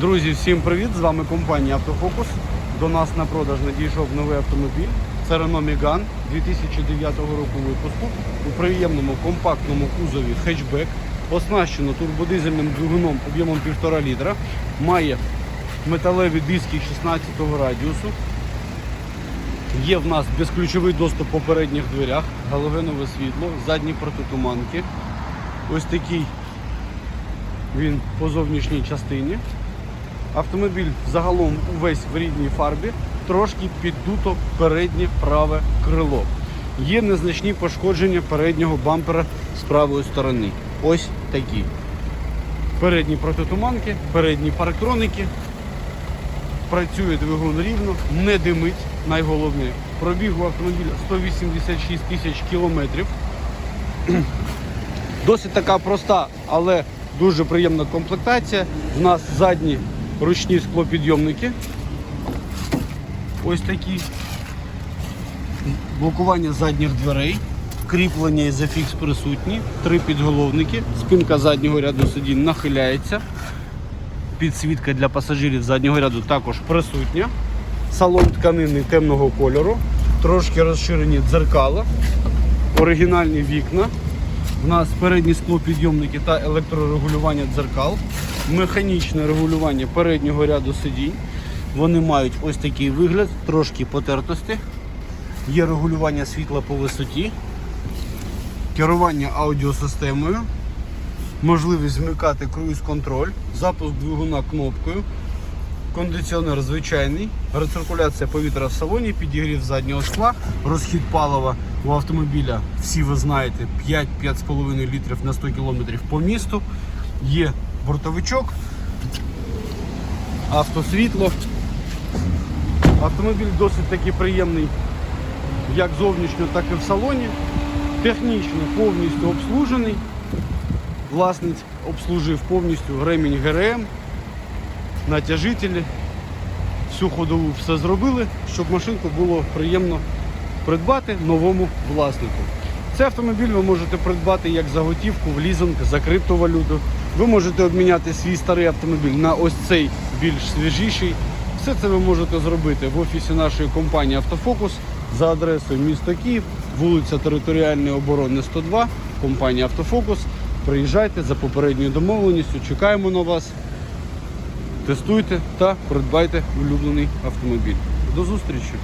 Друзі, всім привіт! З вами компанія Автофокус. До нас на продаж надійшов новий автомобіль. Це Renault Megane 2009 року випуску у приємному компактному кузові хетчбек. Оснащено турбодизельним двигуном об'ємом 1,5 літра. Має металеві диски 16 радіусу. Є в нас безключовий доступ по передніх дверях, галогенове світло, задні протитуманки. Ось такий він по зовнішній частині. Автомобіль загалом увесь в рідній фарбі, трошки піддуто переднє праве крило. Є незначні пошкодження переднього бампера з правої сторони. Ось такі. Передні протитуманки, передні парктроники. Працює двигун рівно, не димить, найголовніше. Пробіг у автомобіля 186 тисяч кілометрів. Досить така проста, але дуже приємна комплектація. У нас задні ручні склопідйомники. Ось такі. Блокування задніх дверей. Кріплення і зафікс присутні. Три підголовники. Спинка заднього ряду сидінь нахиляється. Підсвітка для пасажирів заднього ряду також присутня. Салон тканини темного кольору. Трошки розширені дзеркала. Оригінальні вікна. У нас передні склопідйомники та електрорегулювання дзеркал, механічне регулювання переднього ряду сидінь. Вони мають ось такий вигляд, трошки потертості. Є регулювання світла по висоті, керування аудіосистемою, можливість змикати круїз-контроль, запуск двигуна кнопкою, кондиціонер звичайний, рециркуляція повітря в салоні, підігрів заднього скла, розхід палива у автомобіля, всі ви знаєте, 5-5,5 літрів на 100 км по місту. Є бортовичок, автосвітло. Автомобіль досить таки приємний як зовнішньо, так і в салоні. Технічно повністю обслужений. Власник обслужив повністю ремінь ГРМ, натяжителі, всю ходову все зробили, щоб машинку було приємно придбати новому власнику. Цей автомобіль ви можете придбати як за готівку, в лізинг, за криптовалюту. Ви можете обміняти свій старий автомобіль на ось цей більш свіжіший. Все це ви можете зробити в офісі нашої компанії Автофокус за адресою місто Київ, вулиця Територіальної оборони 102, компанія Автофокус. Приїжджайте за попередньою домовленістю, чекаємо на вас. Тестуйте та придбайте улюблений автомобіль. До зустрічі!